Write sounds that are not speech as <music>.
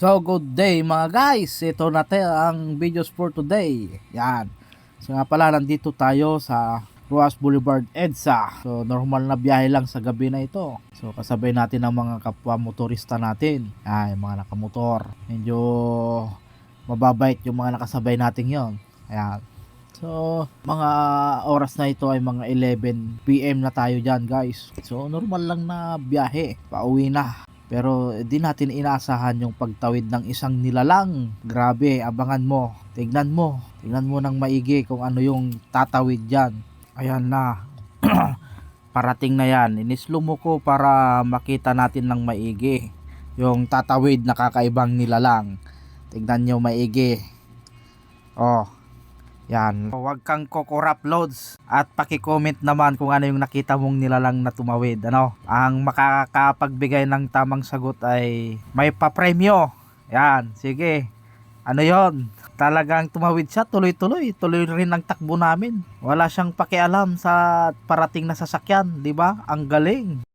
So good day mga guys. Ito na tayo ang videos for today. Yan. So nga pala nandito tayo sa Ruas Boulevard EDSA. So normal na biyahe lang sa gabi na ito. So kasabay natin ang mga kapwa motorista natin. Yung mga nakamotor. Medyo mababait yung mga nakasabay natin yon. Ayan. So, mga oras na ito ay mga 11 PM na tayo dyan guys. So, normal lang na biyahe. Pauwi na. Pero di natin inaasahan yung pagtawid ng isang nilalang. Grabe, abangan mo. Tignan mo. Tignan mo ng maigi kung ano yung tatawid dyan. Ayan na. <clears throat> Parating na yan. Inislo mo ko para makita natin ng maigi. Yung tatawid na kakaibang nilalang. Tignan nyo maigi. Oh, yan. Huwag kang kokorap loads at paki-comment naman kung ano yung nakita mong nilalang na tumawid. Ano? Ang makakapagbigay ng tamang sagot ay may papremyo. Yan, sige. Ano yon? Talagang tumawid siya tuloy-tuloy. Tuloy rin ang takbo namin. Wala siyang pakialam sa parating na sasakyan, ba? Ang galing.